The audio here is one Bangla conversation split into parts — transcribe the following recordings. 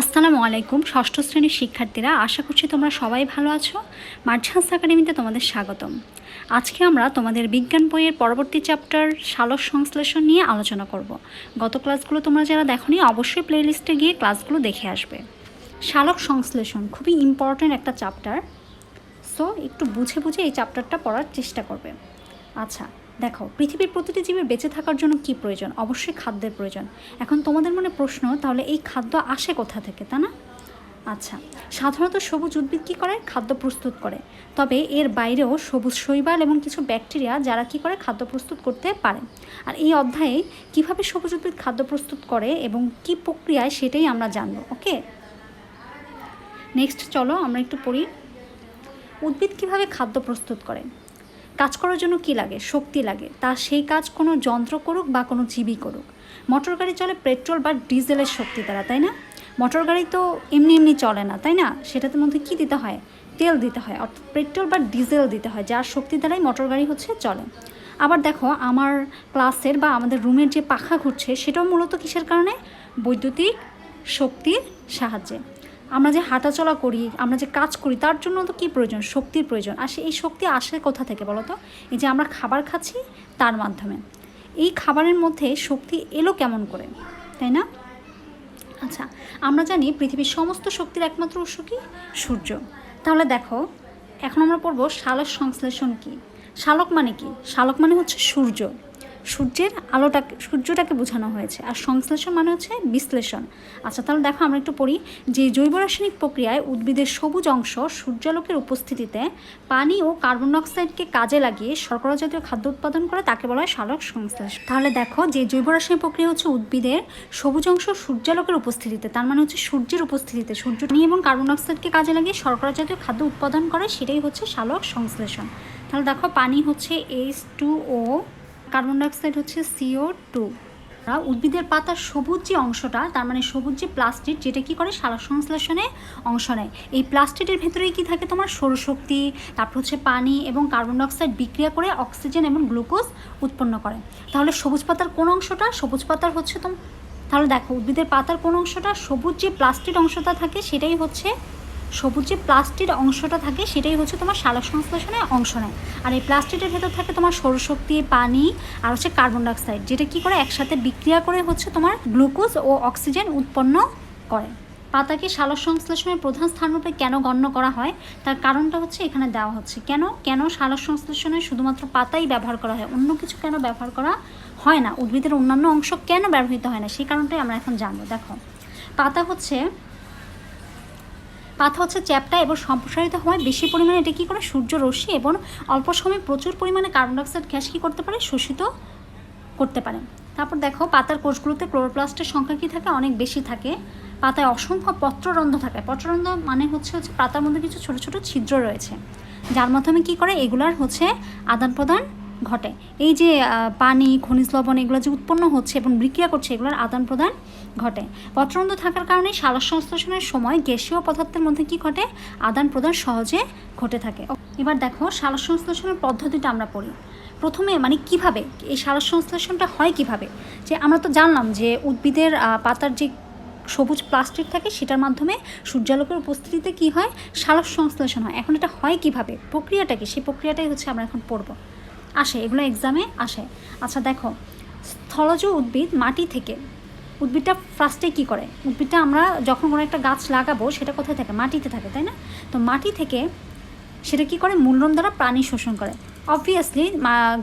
আসসালামু আলাইকুম, ষষ্ঠ শ্রেণির শিক্ষার্থীরা, আশা করছি তোমরা সবাই ভালো আছো। মার্চান্স একাডেমিতে তোমাদের স্বাগতম। আজকে আমরা তোমাদের বিজ্ঞান বইয়ের পরবর্তী চ্যাপ্টার সালোক সংশ্লেষণ নিয়ে আলোচনা করব। গত ক্লাসগুলো তোমরা যারা দেখোনি, অবশ্যই প্লেলিস্টে গিয়ে ক্লাসগুলো দেখে আসবে। সালোক সংশ্লেষণ খুবই ইম্পর্ট্যান্ট একটা চ্যাপ্টার। সো, একটু বুঝে বুঝে এই চ্যাপ্টারটা পড়ার চেষ্টা করবে। আচ্ছা দেখো, পৃথিবীর প্রতিটি জীবের বেঁচে থাকার জন্য কি প্রয়োজন? অবশ্যই খাদ্যের প্রয়োজন। এখন তোমাদের মনে প্রশ্ন, তাহলে এই খাদ্য আসে কোথা থেকে তা না? আচ্ছা সাধারণত সবুজ উদ্ভিদ কী করে? খাদ্য প্রস্তুত করে। তবে এর বাইরেও সবুজ শৈবাল এবং কিছু ব্যাকটেরিয়া, যারা কি করে? খাদ্য প্রস্তুত করতে পারে। আর এই অধ্যায়ে কীভাবে সবুজ উদ্ভিদ খাদ্য প্রস্তুত করে এবং কি প্রক্রিয়ায় সেটাই আমরা জানব, ওকে? নেক্সট চলো আমরা একটু পড়ি। উদ্ভিদ কীভাবে খাদ্য প্রস্তুত করে? কাজ করার জন্য কি লাগে? শক্তি লাগে। তা সেই কাজ কোনো যন্ত্র করুক বা কোনো জীবী করুক। মোটর গাড়ি চলে পেট্রোল বা ডিজেলের শক্তি দ্বারা, তাই না? মোটর গাড়ি তো এমনি এমনি চলে না, তাই না? সেটাতে মধ্যে কি দিতে হয়? তেল দিতে হয় অর্থাৎ পেট্রোল বা ডিজেল দিতে হয়, যার শক্তি দ্বারাই মোটর গাড়ি হচ্ছে চলে। আবার দেখো, আমার ক্লাসের বা আমাদের রুমের যে পাখা ঘুরছে, সেটাও মূলত কিসের কারণে? বৈদ্যুতিক শক্তির সাহায্যে। আমরা যে হাঁটাচলা করি, আমরা যে কাজ করি, তার জন্য তো কী প্রয়োজন? শক্তির প্রয়োজন। আর এই শক্তি আসে কোথা থেকে বলো তো? এই যে আমরা খাবার খাচ্ছি তার মাধ্যমে। এই খাবারের মধ্যে শক্তি এলো কেমন করে? তাই না? আচ্ছা আমরা জানি পৃথিবীর সমস্ত শক্তির একমাত্র উৎস কি? সূর্য। তাহলে দেখো, এখন আমরা পড়ব শালক সংশ্লেষণ কী? শালক মানে কি? শালক মানে হচ্ছে সূর্য। সূর্যের আলোটাকে, সূর্যটাকে বোঝানো হয়েছে। আর সংশ্লেষণ মানে হচ্ছে বিশ্লেষণ। আচ্ছা তাহলে দেখো আমরা একটু পড়ি। যে জৈব রাসায়নিক প্রক্রিয়ায় উদ্ভিদের সবুজ অংশ সূর্যালোকের উপস্থিতিতে পানি ও কার্বন ডাইঅক্সাইডকে কাজে লাগিয়ে শর্করা জাতীয় খাদ্য উৎপাদন করে, তাকে বলা হয় সালোক সংশ্লেষণ তাহলে দেখো যে জৈব রাসায়নিক প্রক্রিয়া হচ্ছে উদ্ভিদের সবুজ অংশ সূর্যালোকের উপস্থিতিতে, তার মানে হচ্ছে সূর্যের উপস্থিতিতে। সূর্য নিয়ে এবং কার্বন ডাইঅক্সাইডকে কাজে লাগিয়ে শর্করা জাতীয় খাদ্য উৎপাদন করে, সেটাই হচ্ছে সালোক সংশ্লেষণ। তাহলে দেখো পানি হচ্ছে H two O carbon dioxide হচ্ছে সিও টু উদ্ভিদের পাতার সবুজ যে অংশটা, তার মানে সবুজ যে প্লাস্টিক যেটা কি করে? সারা সংশ্লেষণে অংশ নেয়। এই প্লাস্টিকের ভেতরেই কি থাকে তোমার? সৌরশক্তি, তারপর হচ্ছে পানি এবং কার্বন ডাইঅক্সাইড বিক্রিয়া করে অক্সিজেন এবং গ্লুকোজ উৎপন্ন করে। তাহলে সবুজ পাতার কোন অংশটা? সবুজ পাতার হচ্ছে তোম তাহলে দেখো, উদ্ভিদের পাতার কোন অংশটা? সবুজ যে প্লাস্টিক অংশটা থাকে, সেটাই হচ্ছে সবুজ যে প্লাস্টিক অংশটা থাকে, সেটাই হচ্ছে তোমার সালোক সংশ্লেষণে অংশ নেয়। আর এই প্লাস্টিকের ভেতর থাকে তোমার সৌরশক্তি, পানি আর হচ্ছে কার্বন ডাইঅক্সাইড, যেটা কি করে? একসাথে বিক্রিয়া করে হচ্ছে তোমার গ্লুকোজ ও অক্সিজেন উৎপন্ন করে। পাতাকে সালোক সংশ্লেষণের প্রধান স্থানরূপে কেন গণ্য করা হয়? তার কারণটা হচ্ছে এখানে দেওয়া হচ্ছে। কেন? কেন সালোক সংশ্লেষণে শুধুমাত্র পাতাই ব্যবহার করা হয়? অন্য কিছু কেন ব্যবহার করা হয় না? উদ্ভিদের অন্যান্য অংশ কেন ব্যবহৃত হয় না? সেই কারণটাই আমরা এখন জানব। দেখো, পাতা হচ্ছে পাতা হচ্ছে চ্যাপটা এবং সম্প্রসারিত হওয়ায় বেশি পরিমাণে এটা কী করে? সূর্য রশ্মি এবং অল্প সময়ে প্রচুর পরিমাণে কার্বন ডাইঅক্সাইড গ্যাস কী করতে পারে? শোষিত করতে পারে। তারপর দেখো, পাতার কোষগুলোতে ক্লোরোপ্লাস্টের সংখ্যা কী থাকে? অনেক বেশি থাকে। পাতায় অসংখ্য পত্ররন্ধ্র থাকে। পত্ররন্ধ্র মানে হচ্ছে হচ্ছে পাতার মধ্যে কিছু ছোট ছোট ছিদ্র রয়েছে। যার মাধ্যমে কি করে? এগুলার হচ্ছে আদান প্রদান ঘটে। এই যে পানি, খনিজ লবণ এগুলো যে উৎপন্ন হচ্ছে এবং বিক্রিয়া করছে, এগুলোর আদান প্রদান ঘটে। পত্ররন্ধ্র থাকার কারণে সালোক সংশ্লেষণের সময় গ্যাসীয় পদার্থের মধ্যে কি ঘটে? আদান প্রদান সহজে ঘটে থাকে। এবার দেখো, সালোক সংশ্লেষণের পদ্ধতিটা আমরা পড়ি। প্রথমে মানে কীভাবে? এই সালোক সংশ্লেষণটা হয় কীভাবে? যে আমরা তো জানলাম যে উদ্ভিদের পাতার যে সবুজ প্লাস্টিক থাকে, সেটার মাধ্যমে সূর্যালোকের উপস্থিতিতে কি হয়? সালোক সংশ্লেষণ হয়। এখন এটা হয় কীভাবে? প্রক্রিয়াটা কি? সেই প্রক্রিয়াটাই হচ্ছে আমরা এখন পড়ব। আসে, এগুলো এক্সামে আসে। আচ্ছা দেখো, স্থলজ উদ্ভিদ মাটি থেকে, উদ্ভিদটা ফার্স্টে কী করে? উদ্ভিদটা আমরা যখন কোনো একটা গাছ লাগাবো, সেটা কোথায় থাকে? মাটিতে থাকে, তাই না? তো মাটি থেকে সেটা কি করে? মূলরম দ্বারা প্রাণী শোষণ করে। অবভিয়াসলি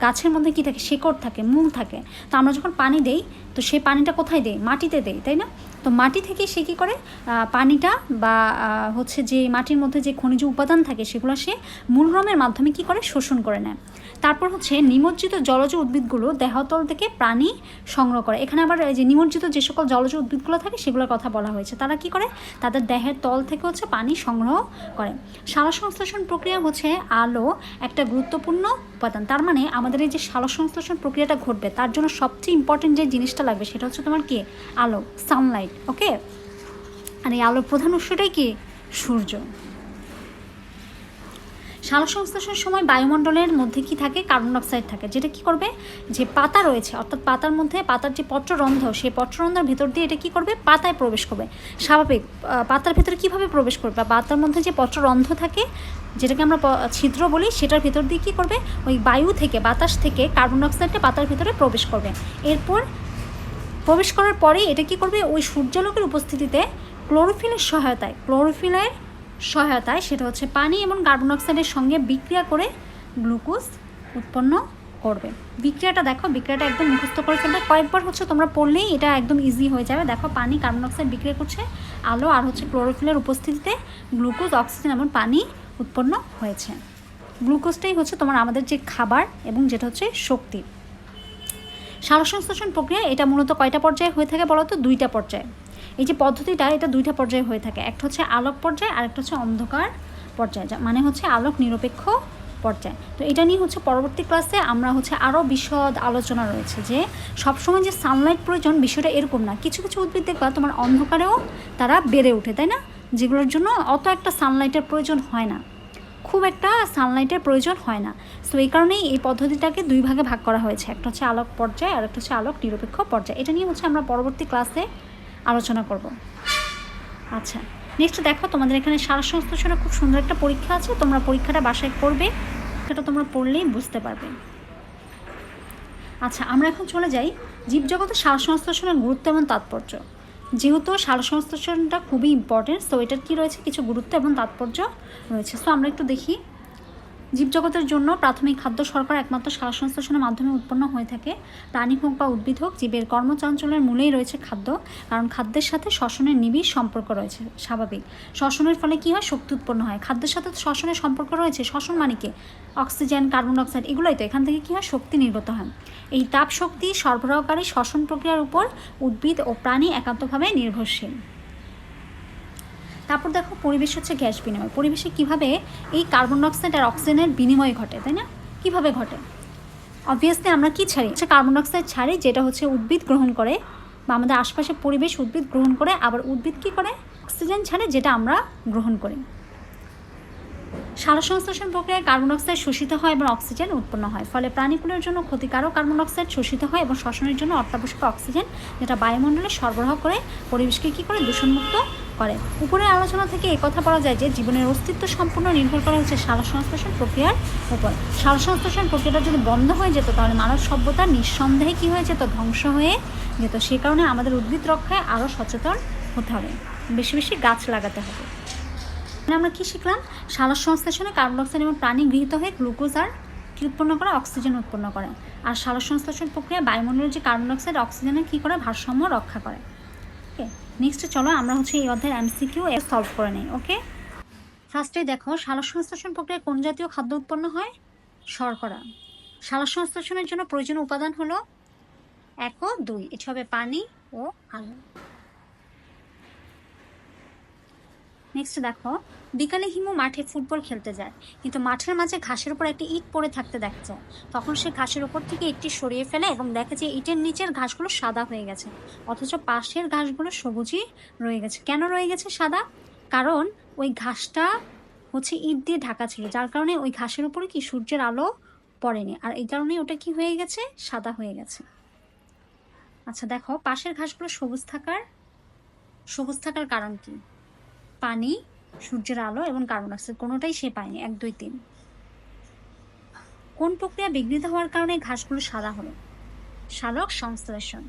গাছের মধ্যে কী থাকে? শেকড় থাকে, মূল থাকে। তো আমরা যখন পানি দেই, তো সেই পানিটা কোথায় দেই মাটিতে দেই তাই না? তো মাটি থেকে সে কী করে? পানিটা বা হচ্ছে যে মাটির মধ্যে যে খনিজ উপাদান থাকে, সেগুলো সে মূলরমের মাধ্যমে কি করে? শোষণ করে নেয়। তারপর হচ্ছে নিমজ্জিত জলজ উদ্ভিদগুলো দেহতল থেকে প্রাণী সংগ্রহ করে। এখানে আবার যে নিমজ্জিত যে সকল জলজ উদ্ভিদগুলো থাকে, সেগুলোর কথা বলা হয়েছে। তারা কি করে? তাদের দেহের তল থেকে হচ্ছে পানি সংগ্রহ করে। সংশ্লেষণ প্রক্রিয়া হচ্ছে আলো একটা গুরুত্বপূর্ণ উপাদান। তার মানে আমাদের এই যে সংশ্লেষণ প্রক্রিয়াটা ঘটবে, তার জন্য সবচেয়ে ইম্পর্টেন্ট যে জিনিসটা লাগবে, সেটা হচ্ছে তোমার কি? আলো সানলাইট ওকে আর এই আলোর প্রধান উৎসটাই কি? সূর্য। সালোক সংশ্লেষণের সময় বায়ুমণ্ডলের মধ্যে কি থাকে? কার্বন ডাইঅক্সাইড থাকে। যেটা কি করবে? যে পাতা রয়েছে, অর্থাৎ পাতার মধ্যে পাতার যে পত্ররন্ধ্র সেই পত্ররন্ধ্রের ভেতর দিয়ে এটা কি করবে? পাতায় প্রবেশ করবে। স্বাভাবিক পাতার ভেতরে কীভাবে প্রবেশ করবে? বা পাতার মধ্যে যে পত্ররন্ধ্র থাকে, যেটাকে আমরা ছিদ্র বলি, সেটার ভেতর দিয়ে কী করবে? ওই বায়ু থেকে, বাতাস থেকে কার্বন ডাইঅক্সাইডটা পাতার ভেতরে প্রবেশ করবে। এরপর প্রবেশ করার পরে এটা কি করবে? ওই সূর্যালোকের উপস্থিতিতে ক্লোরোফিলের সহায়তায়, ক্লোরোফিলের সহায়তায়, সেটা হচ্ছে পানি এবং কার্বন অক্সাইডের সঙ্গে বিক্রিয়া করে গ্লুকোজ উৎপন্ন করবে। বিক্রিয়াটা দেখো, বিক্রিয়াটা একদম মুখস্থ করে ফেলবে। কয়েকবার হচ্ছে তোমরা পড়লেই এটা একদম ইজি হয়ে যাবে। দেখো, পানি কার্বন অক্সাইড বিক্রিয়া করছে আলো আর হচ্ছে ক্লোরোফিলের উপস্থিতিতে গ্লুকোজ অক্সিজেন এবং পানি উৎপন্ন হয়েছে। গ্লুকোজটাই হচ্ছে তোমার আমাদের যে খাবার এবং যেটা হচ্ছে শক্তি। সালোকসংশ্লেষণ প্রক্রিয়া, এটা মূলত কয়টা পর্যায়ে হয়ে থাকে বলো তো দুইটা পর্যায়ে। এই যে পদ্ধতিটা, এটা দুইটা পর্যায়ে হয়ে থাকে। একটা হচ্ছে আলোক পর্যায়ে আর একটা হচ্ছে অন্ধকার পর্যায়ে, যা মানে হচ্ছে আলোক নিরপেক্ষ পর্যায়ে। তো এটা নিয়ে হচ্ছে পরবর্তী ক্লাসে আমরা হচ্ছে আরও বিশদ আলোচনা রয়েছে যে, সবসময় যে সানলাইট প্রয়োজন বিষয়টা এরকম না। কিছু কিছু উদ্ভিদ দেখবা তোমার অন্ধকারেও তারা বেড়ে ওঠে, তাই না? যেগুলোর জন্য অত একটা সানলাইটের প্রয়োজন হয় না। খুব একটা সানলাইটের প্রয়োজন হয় না। সো এই কারণেই এই পদ্ধতিটাকে দুই ভাগে ভাগ করা হয়েছে। একটা হচ্ছে আলোক পর্যায় আর একটা হচ্ছে আলোক নিরপেক্ষ পর্যায়। এটা নিয়ে হচ্ছে আমরা পরবর্তী ক্লাসে আলোচনা করব। আচ্ছা নেক্সট দেখো তোমাদের এখানে সারা সংশ্লেষণে খুব সুন্দর একটা পরীক্ষা আছে। তোমরা পরীক্ষাটা বাসায় করবে সেটা তোমরা পড়লেই বুঝতে পারবে। আচ্ছা আমরা এখন চলে যাই। জীবজগতে সার সংশ্লেষণের গুরুত্ব এবং তাৎপর্য। যেহেতু সার সংশ্লেষণটা খুবই ইম্পর্টেন্ট তো এটার কী রয়েছে? কিছু গুরুত্ব এবং তাৎপর্য রয়েছে। সো আমরা একটু দেখি। জীবজগতের জন্য প্রাথমিক খাদ্য শর্করা একমাত্র সার সংশ্লেষণের মাধ্যমে উৎপন্ন হয়ে থাকে। প্রাণী হোক বা উদ্ভিদ হোক, জীবের কর্মচাঞ্চলের মূলেই রয়েছে খাদ্য, কারণ খাদ্যের সাথে শ্বসনের নিবিড় সম্পর্ক রয়েছে, স্বাভাবিক। শ্বসনের ফলে কী হয়? শক্তি উৎপন্ন হয়। খাদ্যের সাথে শ্বসনের সম্পর্ক রয়েছে, শ্বসন মানে কি? অক্সিজেন, কার্বন ডাইঅক্সাইড, এগুলোই তো। এখান থেকে কী হয়? শক্তি নির্গত হয়। এই তাপ শক্তি সরবরাহকারী শ্বসন প্রক্রিয়ার উপর উদ্ভিদ ও প্রাণী একান্তভাবে নির্ভরশীল। তারপর দেখো পরিবেশ হচ্ছে গ্যাস বিনিময়। পরিবেশে কীভাবে এই কার্বন ডাইঅক্সাইড আর অক্সিজেনের বিনিময় ঘটে, তাই না? কীভাবে ঘটে? অবভিয়াসলি আমরা কি ছাড়ি? হচ্ছে কার্বন ডাইঅক্সাইড ছাড়ি, যেটা হচ্ছে উদ্ভিদ গ্রহণ করে বা আমাদের আশপাশের পরিবেশ উদ্ভিদ গ্রহণ করে, আবার উদ্ভিদ কী করে? অক্সিজেন ছাড়ে, যেটা আমরা গ্রহণ করি। সালোক সংশ্লেষণ প্রক্রিয়ায় কার্বন ডাইঅক্সাইড শোষিত হয় এবং অক্সিজেন উৎপন্ন হয়। ফলে প্রাণীকুলের জন্য ক্ষতিকারক কার্বন ডাইঅক্সাইড শোষিত হয় এবং শ্বসনের জন্য অত্যাবশ্যক অক্সিজেন যেটা বায়ুমণ্ডলে সরবরাহ করে, পরিবেশকে কী করে? দূষণমুক্ত করে। উপরের আলোচনা থেকে এই কথা বলা যায় যে, জীবনের অস্তিত্ব সম্পূর্ণ নির্ভর করা হচ্ছে সালোক সংশ্লেষণ প্রক্রিয়ার উপর। সালোক সংশ্লেষণ প্রক্রিয়াটা যদি বন্ধ হয়ে যেত, তাহলে মানব সভ্যতা নিঃসন্দেহে কী হয়ে যেত? ধ্বংস হয়ে যেত। সে কারণে আমাদের উদ্ভিদ রক্ষায় আরও সচেতন হতে হবে। বেশি বেশি গাছ লাগাতে হবে। আমরা কি শিখলাম? সালোক সংশ্লেষণে কার্বন ডাইঅক্সাইড এবং প্রাণী গৃহীত হয়ে গ্লুকোজ আর কি উৎপন্ন করে, অক্সিজেন উৎপন্ন করে। আর সালোক সংশ্লেষণ প্রক্রিয়া বায়ুমণ্ডলের যে কার্বন ডাইঅক্সাইড, অক্সিজেনের কী করে ভারসাম্য রক্ষা করে। ওকে। নেক্সট চলো আমরা হচ্ছে এই অধ্যায়ের এমসিকিউ সলভ করে নিই ওকে ফার্স্টে দেখো, সালা সংশ্লেষণ প্রক্রিয়ায় কোন জাতীয় খাদ্য উৎপন্ন হয়? শর্করা। সালা সংশ্লেষণের জন্য প্রয়োজনীয় উপাদান হলো এক ও দুই, এটি হবে পানি ও আলো। নেক্সট দেখো, বিকালে হিমু মাঠে ফুটবল খেলতে যায়, কিন্তু মাঠের মাঝে ঘাসের উপর একটি ইট পড়ে থাকতে দেখা যায়। তখন সে ঘাসের উপর থেকে ইটটি সরিয়ে ফেলে এবং দেখে যে ইটের নিচের ঘাসগুলো সাদা হয়ে গেছে, অথচ পাশের ঘাসগুলো সবুজই রয়ে গেছে। কেন রয়ে গেছে সাদা? কারণ ওই ঘাসটা হচ্ছে ইট দিয়ে ঢাকা ছিল, যার কারণে ওই ঘাসের উপরে কি সূর্যের আলো পড়েনি। আর এই কারণে ওটা কি হয়ে গেছে? সাদা হয়ে গেছে। আচ্ছা দেখো, পাশের ঘাসগুলো সবুজ থাকার সবুজ থাকার কারণ কি? পানি, সূর্যের আলো এবং কার্বন ডাইঅক্সাইড কোনোটাই সে পায়নি, এক, দুই, তিন। কোন প্রক্রিয়া বিঘ্নিত হওয়ার কারণে ঘাসগুলো সাদা হলো? সালোক সংশ্লেষণ।